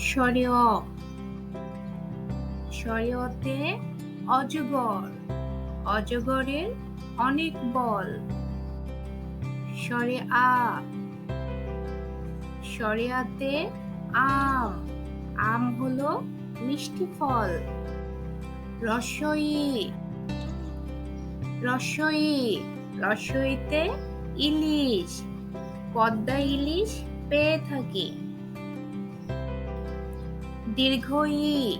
সরেয় সরেয়তে অজগর। অজগরের অনেক বল। সরে আ সরেয়াতে আম। আম হলো মিষ্টি ফল। রসই। রসই। রসইতে ইলিশ। পদ্মা ইলিশ পেয়ে থাকি। দীর্ঘই,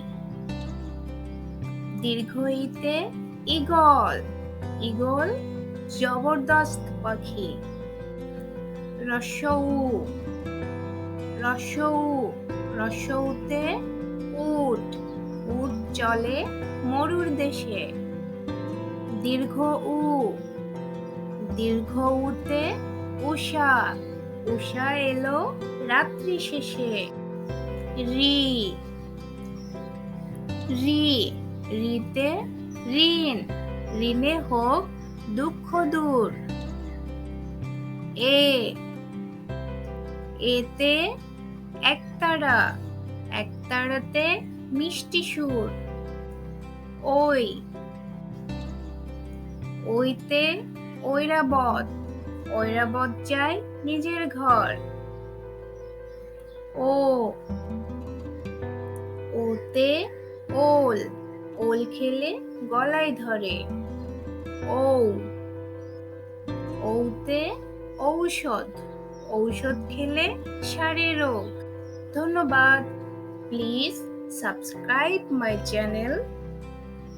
দীর্ঘইতে ইগল ইগল জবরদস্ত পাখি। রসৌ রসৌ, রসৌতে উট উট চলে মরুর দেশে। দীর্ঘ উ, দীর্ঘ উতে উষা উষা এলো রাত্রি শেষে। রি। রি, রিতে ঋণ। ঋণে হোক দুঃখ দূর। এ, এতে একতারা, একতারাতে মিষ্টি সুর। ওই, ওইতে ঐরাবত। ঐরাবত যায় নিজের ঘর। ও ওতে ওল ওল খেলে গলায় ধরে। ও ওতে ঔষধ ঔষধ খেলে সারে রোগ। ধন্যবাদ। Please subscribe my channel.